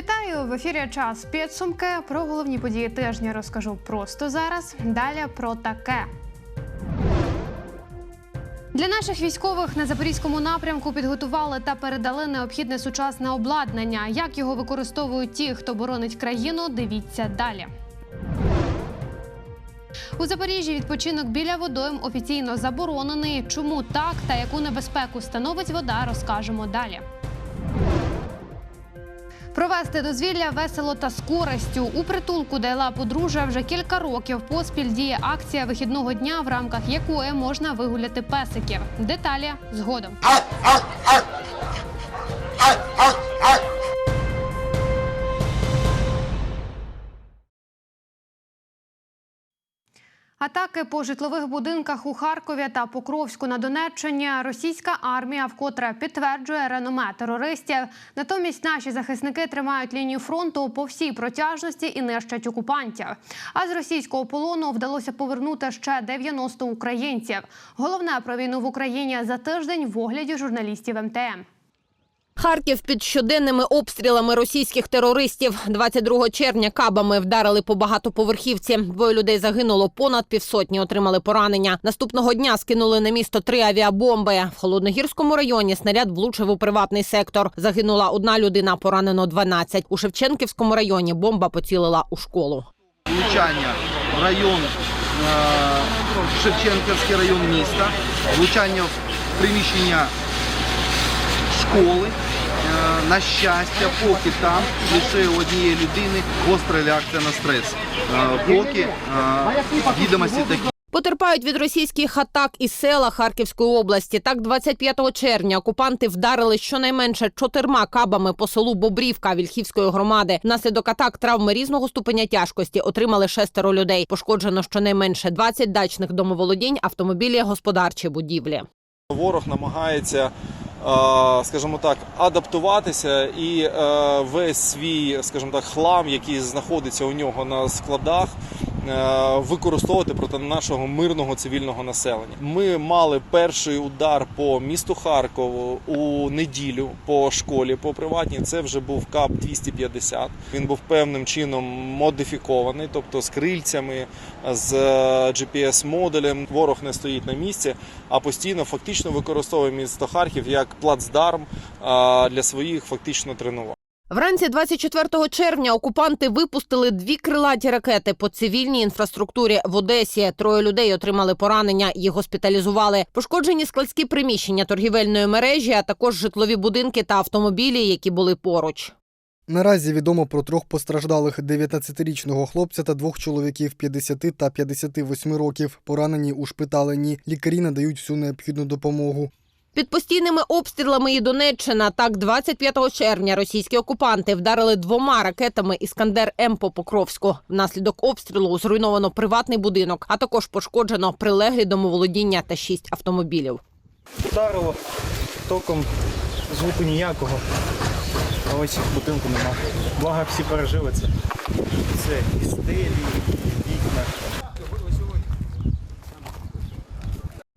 Вітаю в ефірі. Час підсумки. Про головні події тижня розкажу просто зараз. Далі про таке. Для наших військових на запорізькому напрямку підготували та передали необхідне сучасне обладнання. Як його використовують ті, хто боронить країну, дивіться далі. У Запоріжжі відпочинок біля водойм офіційно заборонений. Чому так та яку небезпеку становить вода, розкажемо далі. Провести дозвілля весело та з користю. У притулку Дайла подружжя вже кілька років поспіль діє акція вихідного дня, в рамках якої можна вигуляти песиків. Деталі згодом. Атаки по житлових будинках у Харкові та Покровську на Донеччині російська армія вкотре підтверджує реноме терористів. Натомість наші захисники тримають лінію фронту по всій протяжності і нищать окупантів. А з російського полону вдалося повернути ще 90 українців. Головне про війну в Україні за тиждень в огляді журналістів МТМ. Харків під щоденними обстрілами російських терористів 22 червня кабами вдарили по багатоповерхівці. Двоє людей загинуло, понад півсотні отримали поранення. Наступного дня скинули на місто три авіабомби. В холодногірському районі снаряд влучив у приватний сектор. Загинула одна людина, поранено 12. У Шевченківському районі бомба поцілила у школу. влучання в район е, Шевченківський район міста, влучання в приміщення школи. На щастя, поки там лише у однієї людини гостра реакція на стрес. Е, Поки е, відомості такі. Потерпають від російських атак і села Харківської області. Так, 25 червня окупанти вдарили щонайменше чотирма кабами по селу Бобрівка Вільхівської громади. Внаслідок атак травми різного ступеня тяжкості отримали шестеро людей. Пошкоджено щонайменше 20 дачних домоволодінь, автомобілі, господарчі будівлі. Ворог намагається, скажімо так, адаптуватися і е, весь свій, скажімо так, хлам, який знаходиться у нього на складах, е, використовувати проти нашого мирного цивільного населення. Ми мали перший удар по місту Харкову у неділю по школі, по приватній. Це вже був КАП 250. Він був певним чином модифікований, тобто з крильцями, з GPS-модулем. Ворог не стоїть на місці, а постійно фактично використовує місто Харків як плацдарм для своїх фактично тренувань. Вранці 24 червня окупанти випустили дві крилаті ракети по цивільній інфраструктурі в Одесі. Троє людей отримали поранення, їх госпіталізували. Пошкоджені складські приміщення торгівельної мережі, а також житлові будинки та автомобілі, які були поруч. Наразі відомо про трьох постраждалих 19-річного хлопця та двох чоловіків 50 та 58 років. Поранені ушпиталені. Лікарі надають всю необхідну допомогу. Під постійними обстрілами і Донеччина так 25 червня російські окупанти вдарили двома ракетами Іскандер М по Покровську. Внаслідок обстрілу зруйновано приватний будинок, а також пошкоджено прилеглі домоволодіння та шість автомобілів. Вдарило током, звуку ніякого. А ось будинку нема. Благо всі пережили це. Це і вікна.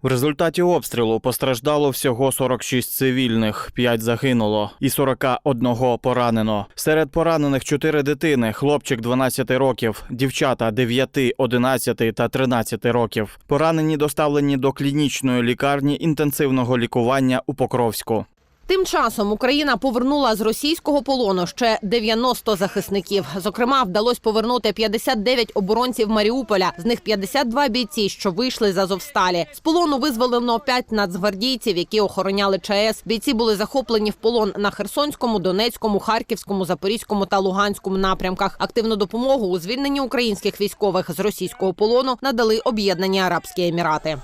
В результаті обстрілу постраждало всього 46 цивільних, 5 загинуло і 41 поранено. Серед поранених 4 дитини, хлопчик 12 років, дівчата 9, 11 та 13 років. Поранені доставлені до клінічної лікарні інтенсивного лікування у Покровську. Тим часом Україна повернула з російського полону ще 90 захисників. Зокрема, вдалося повернути 59 оборонців Маріуполя. З них 52 бійці, що вийшли з Азовсталі. З полону визволено 5 нацгвардійців, які охороняли ЧАЕС. Бійці були захоплені в полон на Херсонському, Донецькому, Харківському, Запорізькому та Луганському напрямках. Активну допомогу у звільненні українських військових з російського полону надали об'єднані Арабські Емірати.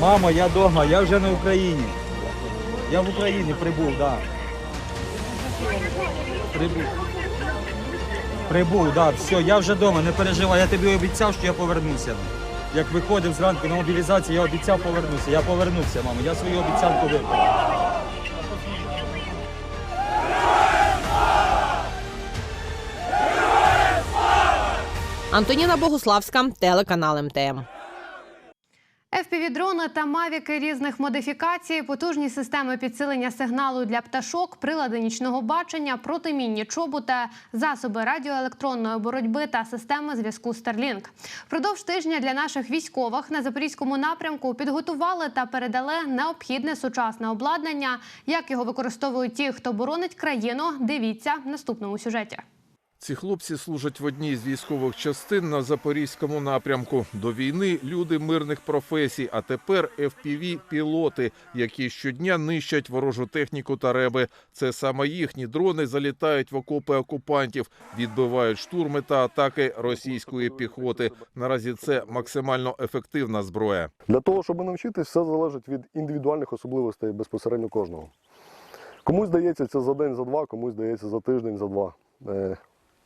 Мамо, я вдома, я вже на Україні. Я в Україні прибув, так. Да. Прибув. Прибув, так, да, все, я вже вдома, не переживай. Я тобі обіцяв, що я повернуся. Як виходив зранку на мобілізацію, я обіцяв повернутися. Я повернувся, мамо. Я свою обіцянку виконав. Антоніна Богуславська, телеканал МТМ. FPV-дрони та мавіки різних модифікацій, потужні системи підсилення сигналу для пташок, прилади нічного бачення, протимінні чоботи, засоби радіоелектронної боротьби та системи зв'язку Starlink. Впродовж тижня для наших військових на запорізькому напрямку підготували та передали необхідне сучасне обладнання. Як його використовують ті, хто боронить країну, дивіться в наступному сюжеті. Ці хлопці служать в одній з військових частин на запорізькому напрямку. До війни люди мирних професій, а тепер fpv пілоти які щодня нищать ворожу техніку та реби. Це саме їхні дрони залітають в окопи окупантів, відбивають штурми та атаки російської піхоти. Наразі це максимально ефективна зброя. Для того, щоб навчитись, все залежить від індивідуальних особливостей безпосередньо кожного. Комусь здається це за день, за два, комусь здається за тиждень, за два.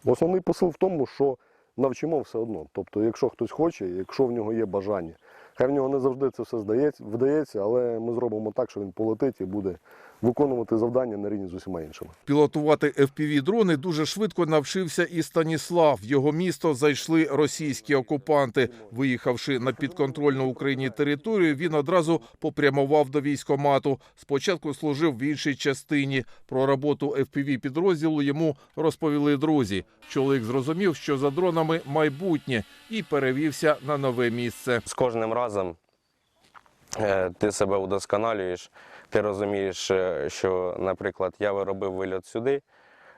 Основний посил в тому, що навчимо все одно. Тобто, якщо хтось хоче, якщо в нього є бажання. Хай в нього не завжди це все вдається, але ми зробимо так, що він полетить і буде виконувати завдання на рівні з усіма іншими. Пілотувати fpv дрони дуже швидко навчився і Станіслав. В його місто зайшли російські окупанти. Виїхавши на підконтрольну Україні територію, він одразу попрямував до військомату. Спочатку служив в іншій частині. Про роботу fpv підрозділу йому розповіли друзі. Чоловік зрозумів, що за дронами майбутнє, і перевівся на нове місце. з кожним разом е, ти себе удосконалюєш. Ти розумієш, е, що, наприклад, я виробив вильот сюди,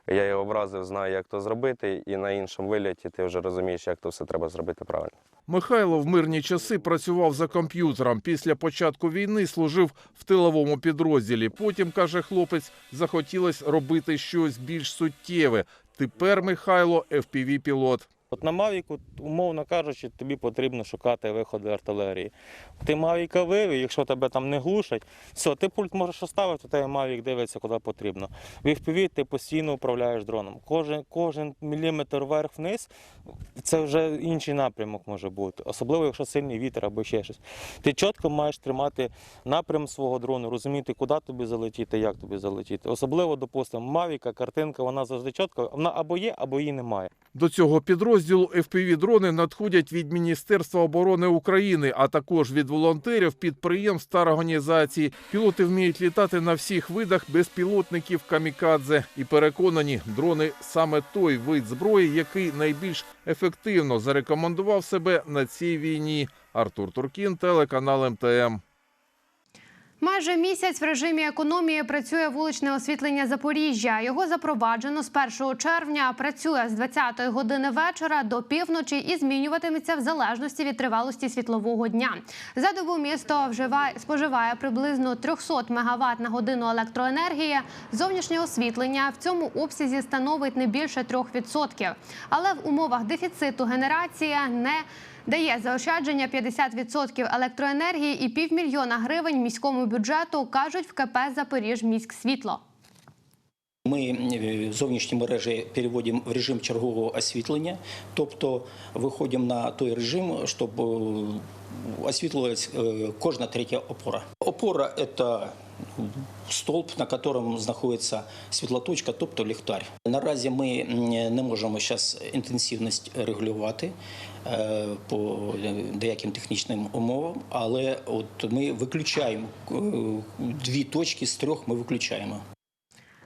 я його вразив, знаю, як то зробити, і на іншому вильоті ти вже розумієш, як то все треба зробити правильно. Михайло в мирні часи працював за комп'ютером. Після початку війни служив в тиловому підрозділі. Потім, каже хлопець, захотілось робити щось більш суттєве. Тепер Михайло fpv пілот От на Мавіку, умовно кажучи, тобі потрібно шукати виходи артилерії. Ти Мавіка вивів, якщо тебе там не глушать, все, ти пульт можеш оставити, у тебе Мавік дивиться, куди потрібно. В FPV ти постійно управляєш дроном. Кожен, кожен міліметр вверх-вниз це вже інший напрямок може бути, особливо якщо сильний вітер або ще щось. Ти чітко маєш тримати напрям свого дрону, розуміти, куди тобі залетіти, як тобі залетіти. Особливо, допустимо, Мавіка, картинка, вона завжди чітко, вона або є, або її немає. До цього підрозділу FPV-дрони надходять від Міністерства оборони України, а також від волонтерів, підприємств та організацій. Пілоти вміють літати на всіх видах безпілотників камікадзе і переконані, дрони саме той вид зброї, який найбільш ефективно зарекомендував себе на цій війні. Артур Туркін, телеканал МТМ. Майже місяць в режимі економії працює вуличне освітлення Запоріжжя. Його запроваджено з 1 червня. Працює з 20 години вечора до півночі і змінюватиметься в залежності від тривалості світлового дня. За добу місто вживає споживає приблизно 300 МВт на годину електроенергії. Зовнішнє освітлення в цьому обсязі становить не більше 3%. Але в умовах дефіциту генерація не Дає заощадження 50% електроенергії і півмільйона гривень міському бюджету, кажуть в КП «Запоріжміськсвітло». Ми е, зовнішні мережі переводимо в режим чергового освітлення, тобто виходимо на той режим, щоб е, освітлювалась е, кожна третя опора. Опора це столб, на якому знаходиться світлоточка, тобто ліхтар. Наразі ми не можемо зараз інтенсивність регулювати по деяким технічним умовам, але от ми виключаємо е, дві точки з трьох. Ми виключаємо.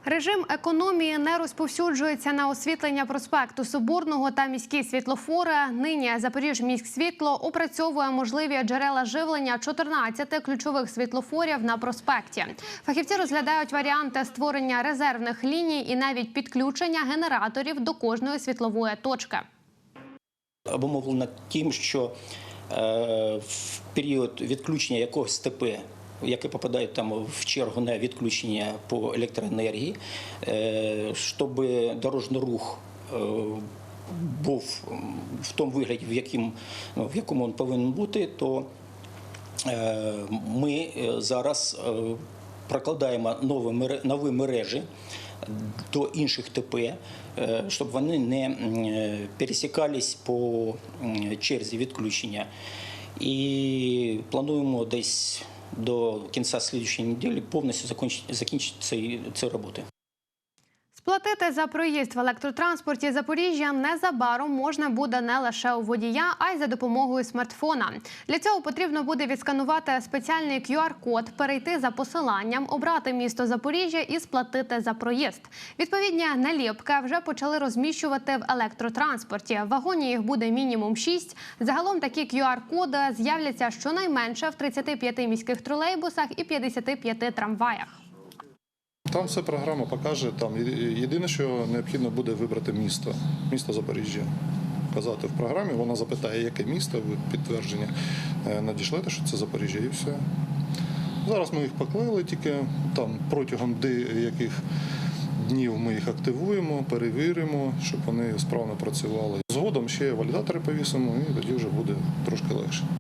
Режим економії не розповсюджується на освітлення проспекту Соборного та міські світлофори. Нині Запоріжміськсвітло опрацьовує можливі джерела живлення 14 ключових світлофорів на проспекті. Фахівці розглядають варіанти створення резервних ліній і навіть підключення генераторів до кожної світлової точки. Обумовлено тим, що е, в період відключення якогось ТП, яке попадає там в чергу на відключення по електроенергії, е, щоб дорожній рух е, був в тому вигляді, в, яким, ну, в якому він повинен бути, то ми зараз прокладаємо нові мережі до інших ТП, е, щоб вони не е, пересікались по черзі відключення. І плануємо десь до кінця слідчої неділі повністю закінчити, ці, ці роботи. Платити за проїзд в електротранспорті Запоріжжя незабаром можна буде не лише у водія, а й за допомогою смартфона. Для цього потрібно буде відсканувати спеціальний QR-код, перейти за посиланням, обрати місто Запоріжжя і сплатити за проїзд. Відповідні наліпки вже почали розміщувати в електротранспорті. В вагоні їх буде мінімум 6. Загалом такі QR-коди з'являться щонайменше в 35 міських тролейбусах і 55 трамваях. Там все програма покаже. Там єдине, що необхідно буде вибрати місто, місто Запоріжжя. Казати в програмі, вона запитає, яке місто, ви підтвердження е, надішлете, що це Запоріжжя, і все. Зараз ми їх поклеїли, тільки там протягом деяких днів ми їх активуємо, перевіримо, щоб вони справно працювали. Згодом ще валідатори повісимо, і тоді вже буде трошки легше.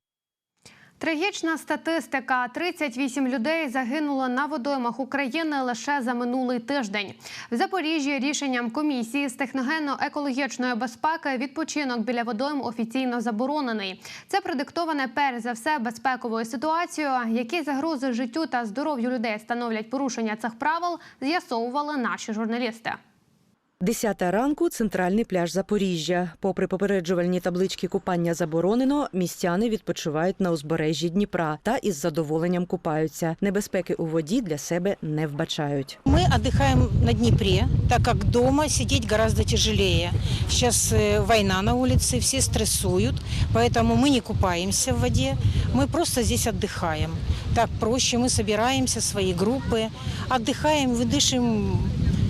Трагічна статистика: 38 людей загинуло на водоймах України лише за минулий тиждень. В Запоріжжі рішенням комісії з техногенно-екологічної безпеки відпочинок біля водойм офіційно заборонений. Це продиктоване перш за все безпековою ситуацією. Які загрози життю та здоров'ю людей становлять порушення цих правил, з'ясовували наші журналісти. Десята ранку центральний пляж Запоріжжя. Попри попереджувальні таблички купання заборонено, містяни відпочивають на узбережжі Дніпра та із задоволенням купаються. Небезпеки у воді для себе не вбачають. Мы отдыхаем на Днепре, так как дома сидеть гораздо тяжелее. Сейчас э, война на улице, все стрессуют, поэтому мы не купаемся в воде, мы просто здесь отдыхаем. Так проще, мы собираемся, свои группы, отдыхаем, дышим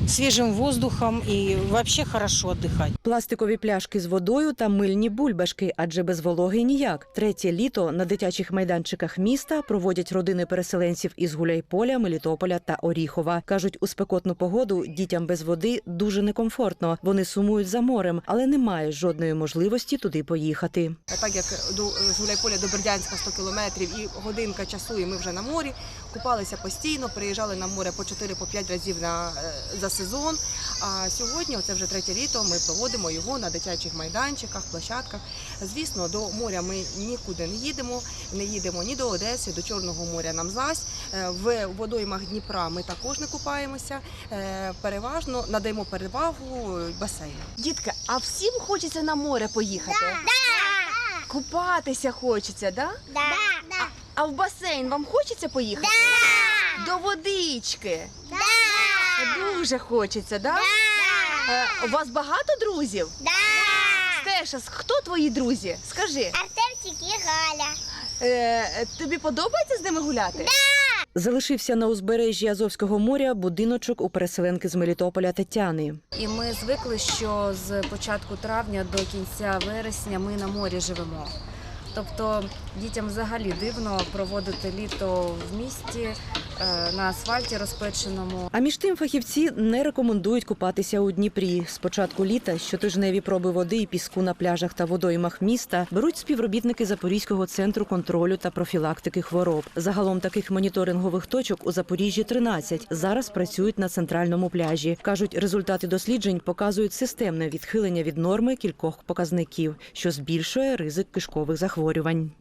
свежим воздухом и вообще хорошо отдыхать. Пластикові пляшки з водою та мильні бульбашки, адже без вологи ніяк. Третє літо на дитячих майданчиках міста проводять родини переселенців із Гуляйполя, Мелітополя та Оріхова. кажуть, у спекотну погоду дітям без води дуже некомфортно. Вони сумують за морем, але немає жодної можливості туди поїхати. Так як до з Гуляйполя до Бердянська 100 кілометрів і годинка часу, і ми вже на морі. Купалися постійно, приїжджали на море по 4-5 разів на, е, за сезон. А сьогодні, це вже третє літо, ми проводимо його на дитячих майданчиках, площадках. Звісно, до моря ми нікуди не їдемо, не їдемо ні до Одеси, до Чорного моря нам зась. Е, В водоймах Дніпра ми також не купаємося. Е, Переважно надаємо перевагу басейну. Дітка, а всім хочеться на море поїхати? Да. Купатися хочеться, да? Да. А, а в басейн вам хочеться поїхати? Да. До водички. Да. Дуже хочеться, да? Да. Е, у вас багато друзів? Да. Стеша, хто твої друзі? Скажи. Артемчик і Галя. Е, тобі подобається з ними гуляти? Залишився на узбережжі Азовського моря будиночок у переселенки з Мелітополя Тетяни. І ми звикли, що з початку травня до кінця вересня ми на морі живемо. Тобто дітям взагалі дивно проводити літо в місті е, на асфальті розпеченому. А між тим фахівці не рекомендують купатися у Дніпрі. З початку літа щотижневі проби води і піску на пляжах та водоймах міста беруть співробітники Запорізького центру контролю та профілактики хвороб. Загалом таких моніторингових точок у Запоріжжі 13. Зараз працюють на центральному пляжі. кажуть, результати досліджень показують системне відхилення від норми кількох показників, що збільшує ризик кишкових захворювань.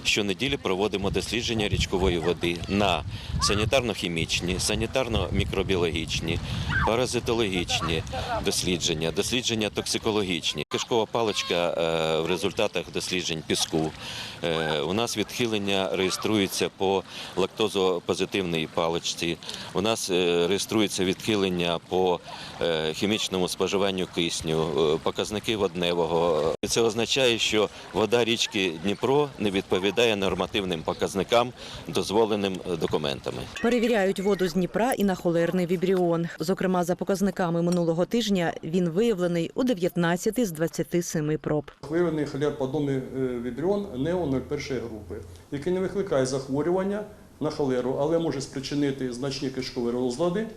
Щонеділі проводимо дослідження річкової води на санітарно-хімічні, санітарно-мікробіологічні, паразитологічні дослідження, дослідження токсикологічні. Кишкова паличка е, в результатах досліджень піску. Е, У нас відхилення реєструється по лактозопозитивній паличці. У нас е, реєструється відхилення по е, хімічному споживанню кисню, показники водневого. Це означає, що вода річки Дніпро не відповідає нормативним показникам, дозволеним документами. Перевіряють воду з Дніпра і на холерний вібріон. Зокрема, за показниками минулого тижня він виявлений у 19 з 27 проб. Виявлений холерподобний вібріон нео 01 групи, який не викликає захворювання на холеру, але може спричинити значні кишкові розлади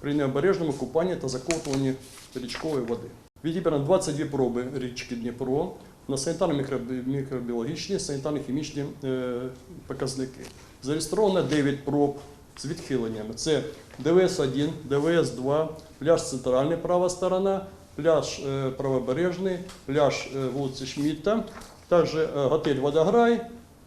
при необережному купанні та закотуванні річкової води. Відібрано 22 проби річки Дніпро на санітарно-мікробіологічні, санітарно-хімічні е, показники. Зареєстровано 9 проб з відхиленнями. Це ДВС-1, ДВС-2, пляж центральний права сторона, пляж е, правобережний, пляж е, вулиці Шмітта, також е, готель Водограй,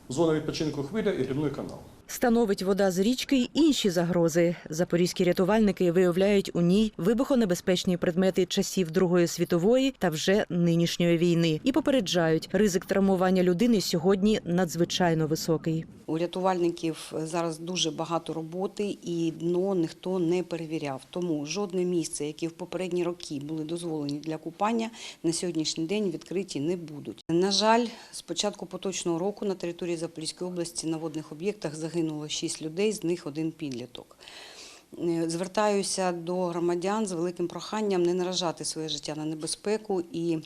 зона відпочинку хвиля і грибний канал. Становить вода з річки й інші загрози. Запорізькі рятувальники виявляють у ній вибухонебезпечні предмети часів Другої світової та вже нинішньої війни і попереджають, ризик травмування людини сьогодні надзвичайно високий. У рятувальників зараз дуже багато роботи і дно ніхто не перевіряв. Тому жодне місце, які в попередні роки були дозволені для купання, на сьогоднішній день відкриті не будуть. На жаль, з початку поточного року на території Запорізької області на водних об'єктах загинуло 6 людей, з них один підліток. Е, Звертаюся до громадян з великим проханням не наражати своє життя на небезпеку і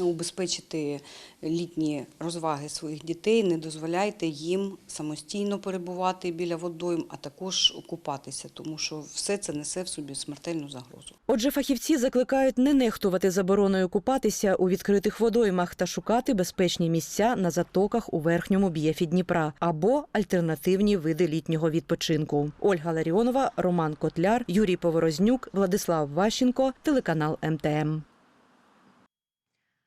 убезпечити літні розваги своїх дітей, не дозволяйте їм самостійно перебувати біля водойм, а також купатися, тому що все це несе в собі смертельну загрозу. Отже, фахівці закликають не нехтувати забороною купатися у відкритих водоймах та шукати безпечні місця на затоках у верхньому б'єфі Дніпра або альтернативні види літнього відпочинку. Ольга Ларіонова, Роман Котляр, Юрій Поворознюк, Владислав Ващенко, телеканал МТМ.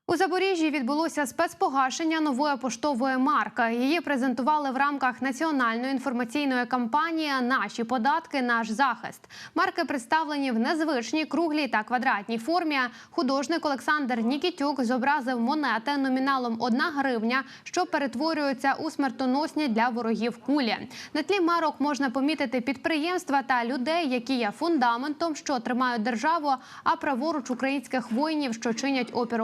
У Запоріжжі відбулося спецпогашення нової поштової марки. Її презентували в рамках національної інформаційної кампанії Наші податки, наш захист. Марки представлені в незвичній круглій та квадратній формі. Художник Олександр Нікітюк зобразив монети номіналом 1 гривня, що перетворюються у смертоносні для ворогів кулі. На тлі марок можна помітити підприємства та людей, які є фундаментом, що тримають державу, а праворуч українських воїнів, що чинять опір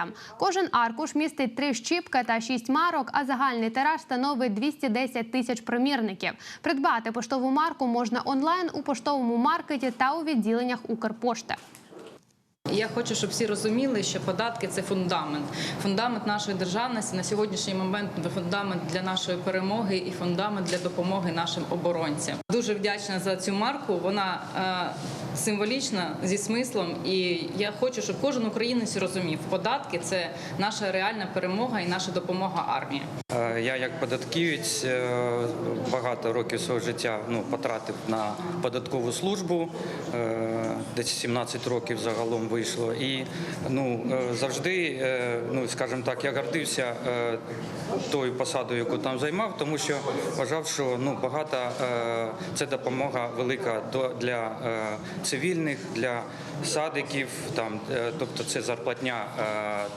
окупантам. Кожен аркуш містить три щіпки та шість марок, а загальний тираж становить 210 тисяч примірників. Придбати поштову марку можна онлайн у поштовому маркеті та у відділеннях Укрпошти. Я хочу, щоб всі розуміли, що податки це фундамент. Фундамент нашої державності на сьогоднішній момент фундамент для нашої перемоги і фундамент для допомоги нашим оборонцям. Дуже вдячна за цю марку. Вона е, символічна зі смислом, і я хочу, щоб кожен українець розумів, податки це наша реальна перемога і наша допомога армії. Е, Я як податківець е, багато років свого життя ну, потратив на податкову службу, е, десь 17 років загалом вийшло. І ну, завжди, ну, скажімо так, я гордився тою посадою, яку там займав, тому що вважав, що ну, багато це допомога велика для цивільних, для садиків, там, тобто це зарплатня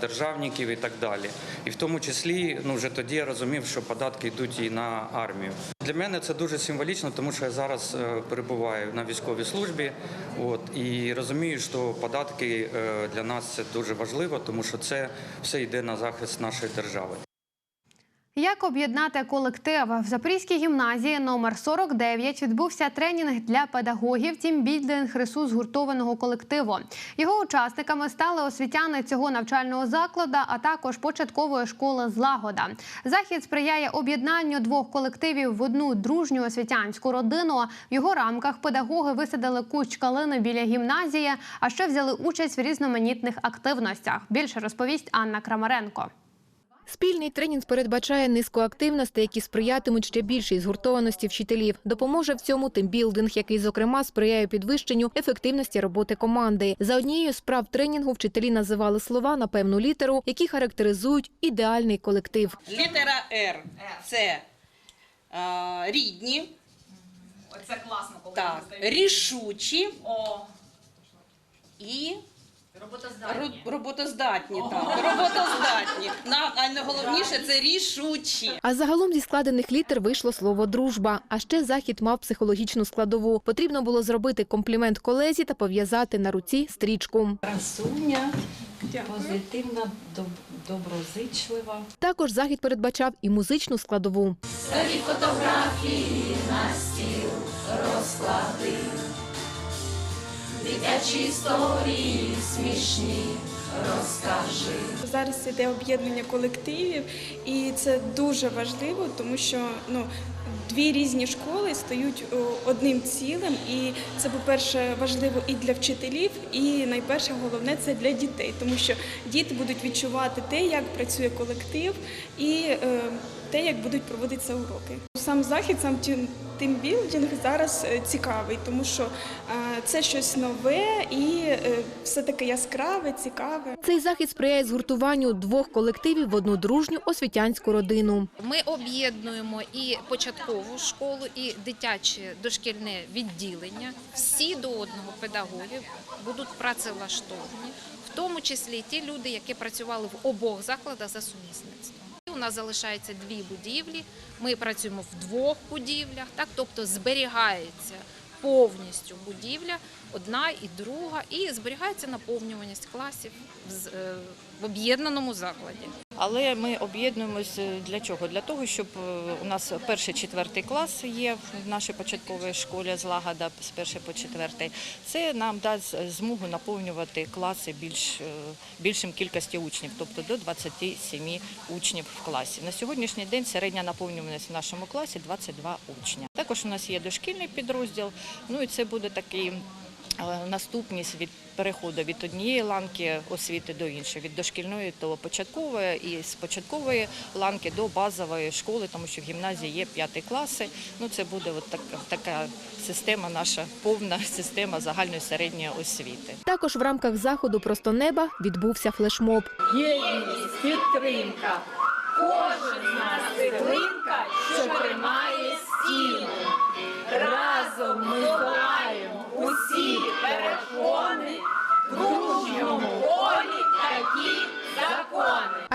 державників і так далі. І в тому числі ну, вже тоді розумів, що податки йдуть і на армію. Для мене це дуже символічно, тому що я зараз е, перебуваю на військовій службі от, і розумію, що податки е, для нас це дуже важливо, тому що це все йде на захист нашої держави. Як об'єднати колектив в Запорізькій гімназії номер 49 відбувся тренінг для педагогів тімбілдинг рису згуртованого колективу. Його учасниками стали освітяни цього навчального закладу, а також початкової школи Злагода. Захід сприяє об'єднанню двох колективів в одну дружню освітянську родину. В його рамках педагоги висадили кущ калини біля гімназії, а ще взяли участь в різноманітних активностях. Більше розповість Анна Крамаренко. Спільний тренінг передбачає низку активностей, які сприятимуть ще більшій згуртованості вчителів. Допоможе в цьому тимбілдинг, який, зокрема, сприяє підвищенню ефективності роботи команди. За однією з справ тренінгу вчителі називали слова на певну літеру, які характеризують ідеальний колектив. Літера Р це е, рідні. Це класно, коли так, рішучі і роботоздатні. Роботоздатні, так. Роботоздатні. На, а найголовніше це рішучі. А загалом зі складених літер вийшло слово дружба. А ще захід мав психологічну складову. Потрібно було зробити комплімент колезі та пов'язати на руці стрічку. Красуня, позитивна, доб- доброзичлива. Також захід передбачав і музичну складову. Старі фотографії на стіл розклади. Дитячі історії смішні розкажи. Зараз іде об'єднання колективів, і це дуже важливо, тому що ну. Дві різні школи стають одним цілим, і це, по-перше, важливо і для вчителів, і найперше головне це для дітей, тому що діти будуть відчувати те, як працює колектив, і е, те, як будуть проводитися уроки. Сам захід, сам тім- тімбілдинг зараз е, цікавий, тому що е, це щось нове і е, все таке яскраве, цікаве. Цей захід сприяє згуртуванню двох колективів в одну дружню освітянську родину. Ми об'єднуємо і початкову школу, і дитяче дошкільне відділення. Всі до одного педагогів будуть працевлаштовані, в тому числі і ті люди, які працювали в обох закладах за сумісництвом. У нас залишається дві будівлі. Ми працюємо в двох будівлях, так тобто зберігається повністю будівля, одна і друга, і зберігається наповнюваність класів в е, об'єднаному закладі. Але ми об'єднуємося для чого? Для того, щоб е, у нас перший четвертий клас є в нашій початковій школі злагода з перший по четвертий. Це нам дасть змогу наповнювати класи більш е, більшим кількості учнів, тобто до 27 учнів в класі. На сьогоднішній день середня наповнюваність в нашому класі 22 учня. Також у нас є дошкільний підрозділ. Ну і це буде такий е, наступність від переходу від однієї ланки освіти до іншої, від дошкільної до початкової і з початкової ланки до базової школи, тому що в гімназії є п'яті класи. Ну це буде от так, така система, наша повна система загальної середньої освіти. Також в рамках заходу Просто неба відбувся флешмоб. Єдність, підтримка. Кожен з нас цеглинка, що тримає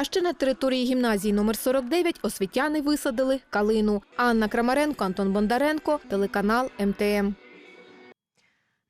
А ще на території гімназії номер 49 освітяни висадили калину. Анна Крамаренко, Антон Бондаренко, телеканал МТМ.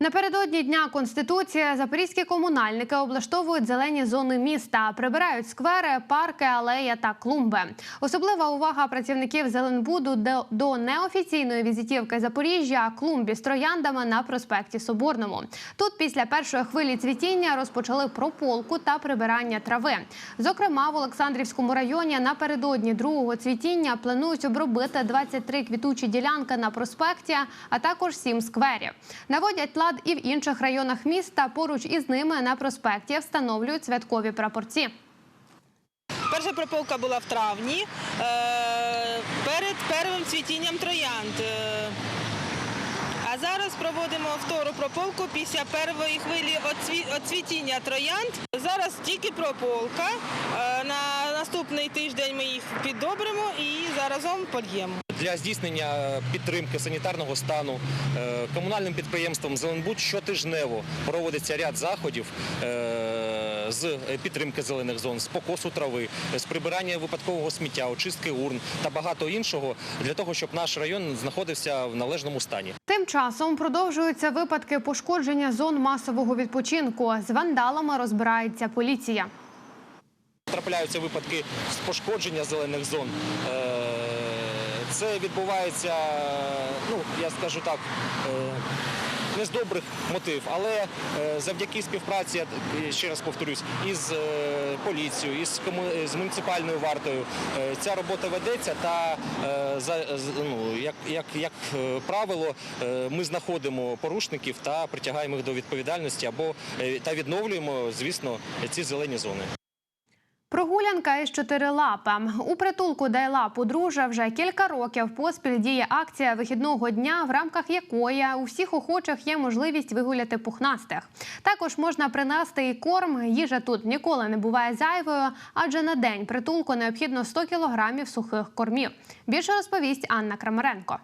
Напередодні Дня Конституції запорізькі комунальники облаштовують зелені зони міста, прибирають сквери, парки, алеї та клумби. Особлива увага працівників Зеленбуду до, неофіційної візитівки Запоріжжя клумбі з трояндами на проспекті Соборному. Тут після першої хвилі цвітіння розпочали прополку та прибирання трави. Зокрема, в Олександрівському районі напередодні другого цвітіння планують обробити 23 квітучі ділянки на проспекті, а також 7 скверів. Наводять лад і в інших районах міста. Поруч із ними на проспекті встановлюють святкові прапорці. Перша прополка була в травні е, перед первим цвітінням троянд. Е, А зараз проводимо втору прополку після першої хвилі оцві- оцвітіння троянд. Зараз тільки прополка. Е, На наступний тиждень ми їх піддобримо і заразом польємо. Для здійснення підтримки санітарного стану е, комунальним підприємством Зеленбуд щотижнево проводиться ряд заходів е, з підтримки зелених зон, з покосу трави, з прибирання випадкового сміття, очистки урн та багато іншого для того, щоб наш район знаходився в належному стані. Тим часом продовжуються випадки пошкодження зон масового відпочинку. З вандалами розбирається поліція. Трапляються випадки з пошкодження зелених зон. Е, Це відбувається, ну я скажу так. е, Не з добрих мотив, але е, завдяки співпраці, ще раз повторюсь, із е, поліцією, із з муніципальною вартою ця робота ведеться. Та ну, як, як, як правило, ми знаходимо порушників та притягаємо їх до відповідальності або та відновлюємо, звісно, ці зелені зони. Прогулянка із чотирилапем. У притулку Дайла подружжя вже кілька років поспіль діє акція вихідного дня, в рамках якої у всіх охочих є можливість вигуляти пухнастих. Також можна принести і корм. Їжа тут ніколи не буває зайвою, адже на день притулку необхідно 100 кілограмів сухих кормів. Більше розповість Анна Крамаренко.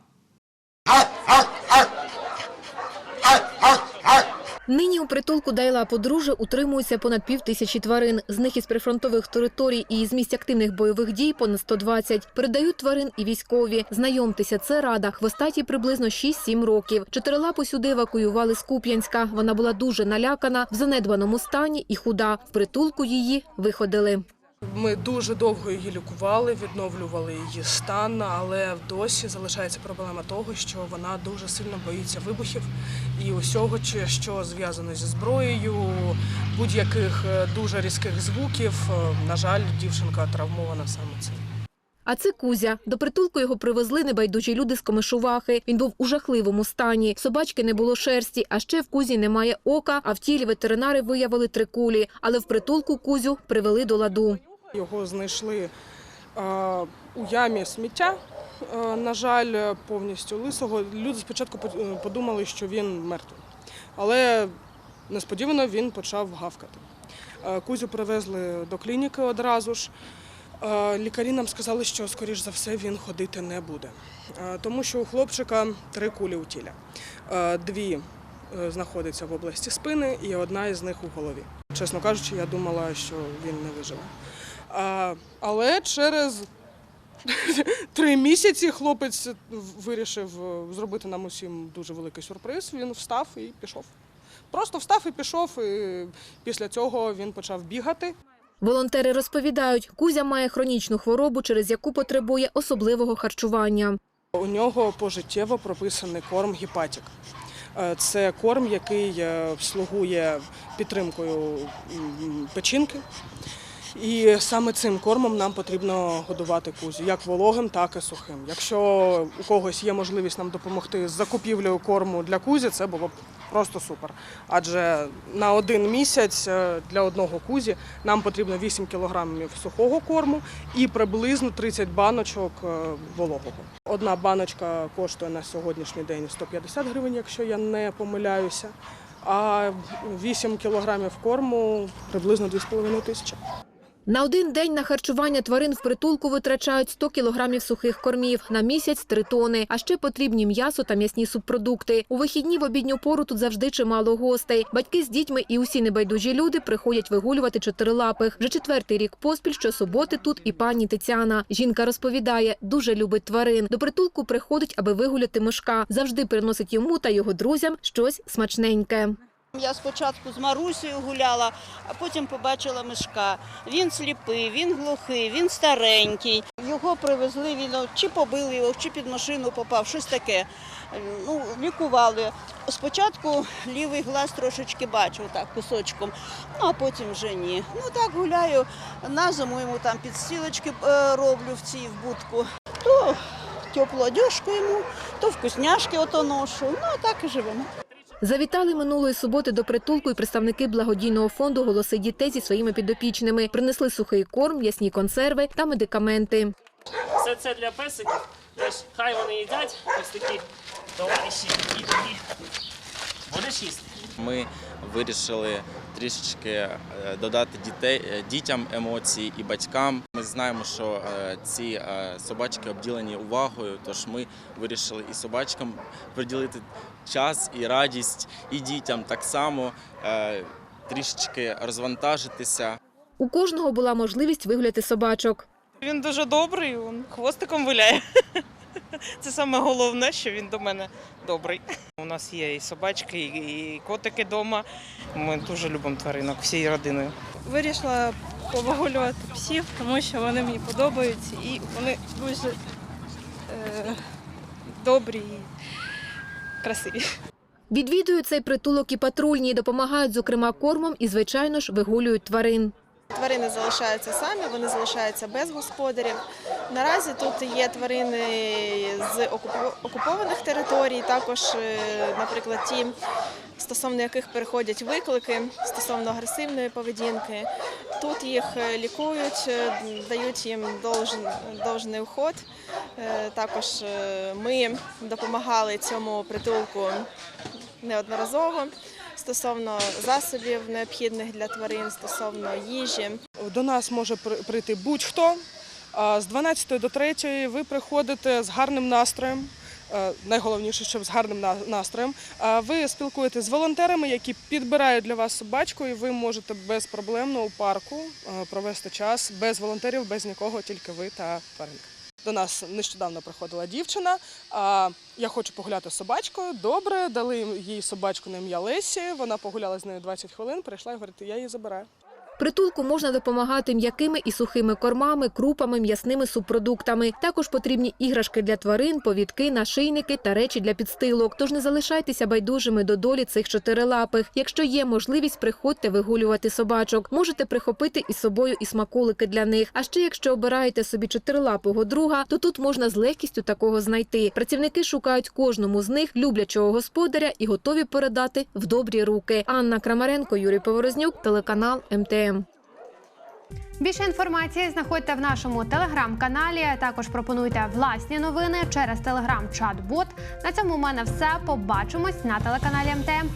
Нині у притулку Дайла подружжя утримуються понад пів тисячі тварин. З них із прифронтових територій і із місць активних бойових дій понад 120. Передають тварин і військові. Знайомтеся, це рада. Хвостаті приблизно 6-7 років. Чотирилапу сюди евакуювали з Куп'янська. Вона була дуже налякана, в занедбаному стані і худа. В притулку її виходили. Ми дуже довго її лікували, відновлювали її стан, але досі залишається проблема того, що вона дуже сильно боїться вибухів і усього, що зв'язано зі зброєю, будь-яких е, дуже різких звуків. Е, На жаль, дівчинка травмована саме цим. А це Кузя. До притулку його привезли небайдужі люди з Комишувахи. Він був у жахливому стані. Собачки не було шерсті, а ще в Кузі немає ока, а в тілі ветеринари виявили три кулі. Але в притулку Кузю привели до ладу. Його знайшли е, у ямі сміття. е, На жаль, повністю лисого. Люди спочатку подумали, що він мертвий. але несподівано він почав гавкати. Е, Кузю привезли до клініки одразу ж. Е, Лікарі нам сказали, що, скоріш за все, він ходити не буде, Е, тому що у хлопчика три кулі у тілі. Е, Дві е, знаходяться в області спини і одна із них у голові. Чесно кажучи, я думала, що він не виживе. Але через три місяці хлопець вирішив е, зробити нам усім дуже великий сюрприз. Він встав і пішов. Просто встав і пішов, і після цього він почав бігати. Волонтери розповідають, Кузя має хронічну хворобу, через яку потребує особливого харчування. У нього пожиттєво прописаний корм гепатік. Е, Це корм, який е, слугує підтримкою печінки. І саме цим кормом нам потрібно годувати кузю, як вологим, так і сухим. Якщо у когось є можливість нам допомогти з закупівлею корму для кузі, це було б просто супер. Адже на один місяць е, для одного кузі нам потрібно 8 кілограмів сухого корму і приблизно 30 баночок е, вологого. Одна баночка коштує на сьогоднішній день 150 гривень, якщо я не помиляюся. А 8 кілограмів корму приблизно 2,5 тисячі. На один день на харчування тварин в притулку витрачають 100 кілограмів сухих кормів, на місяць – 3 тони, а ще потрібні м'ясо та м'ясні субпродукти. У вихідні в обідню пору тут завжди чимало гостей. Батьки з дітьми і усі небайдужі люди приходять вигулювати чотирилапих. Вже четвертий рік поспіль щосуботи тут і пані Тетяна. Жінка розповідає, дуже любить тварин. До притулку приходить, аби вигуляти мишка. Завжди приносить йому та його друзям щось смачненьке. Я спочатку з Марусею гуляла, а потім побачила мишка. Він сліпий, він глухий, він старенький. Його привезли, він чи побили його, чи під машину попав, щось таке. Ну, лікували. Спочатку лівий глаз трошечки бачив так кусочком, ну а потім вже ні. Ну так гуляю, на зиму йому там підстілочки е, роблю в цій в будку. То теплу одежку йому, то вкусняшки ото ношу. Ну а так і живемо. Завітали минулої суботи до притулку і представники благодійного фонду «Голоси дітей» зі своїми підопічними. Принесли сухий корм, ясні консерви та медикаменти. Все це для песиків. Тож хай вони їдять, ось такі товариші і такі. Будеш їсти? Ми вирішили трішечки е, додати дітей, е, дітям емоцій і батькам. Ми знаємо, що е, ці собачки обділені увагою, тож ми вирішили і собачкам приділити час і радість, і дітям так само трішечки розвантажитися. У кожного була можливість вигуляти собачок. Він дуже добрий, він хвостиком виляє. Це саме головне, що він до мене добрий. У нас є і собачки, і котики вдома. Ми дуже любимо тваринок всією родиною. Вирішила повигулювати псів, тому що вони мені подобаються і вони дуже е, добрі і красиві. Відвідують цей притулок і патрульні, допомагають, зокрема, кормом і, звичайно ж, вигулюють тварин. Тварини залишаються самі, вони залишаються без господарів. Наразі тут є тварини з окупованих територій, також, е, наприклад, ті, стосовно яких переходять виклики стосовно агресивної поведінки. Тут їх е, лікують, е, дають їм должний уход. Також ми допомагали цьому притулку неодноразово стосовно засобів необхідних для тварин, стосовно їжі. До нас може при- прийти будь-хто. З 12 до 3 ви приходите з гарним настроєм. Е, Найголовніше, щоб з гарним на- настроєм. Ви спілкуєтесь з волонтерами, які підбирають для вас собачку, і ви можете безпроблемно у парку е, провести час без волонтерів, без нікого, тільки ви та тваринка. До нас нещодавно приходила дівчина. А я хочу погуляти з собачкою. Добре, дали їй собачку на ім'я Лесі. Вона погуляла з нею 20 хвилин, прийшла і говорить, я її забираю. Притулку можна допомагати м'якими і сухими кормами, крупами, м'ясними субпродуктами. Також потрібні іграшки для тварин, повідки, нашийники та речі для підстилок. Тож не залишайтеся байдужими до долі цих чотирилапих. Якщо є можливість, приходьте вигулювати собачок. Можете прихопити із собою і смаколики для них. А ще якщо обираєте собі чотирилапого друга, то тут можна з легкістю такого знайти. Працівники шукають кожному з них люблячого господаря і готові передати в добрі руки. Анна Крамаренко, Юрій Поворознюк, телеканал МТМ. Більше інформації знаходьте в нашому телеграм-каналі. Також пропонуйте власні новини через телеграм-чат-бот. На цьому у мене все. Побачимось на телеканалі МТМ.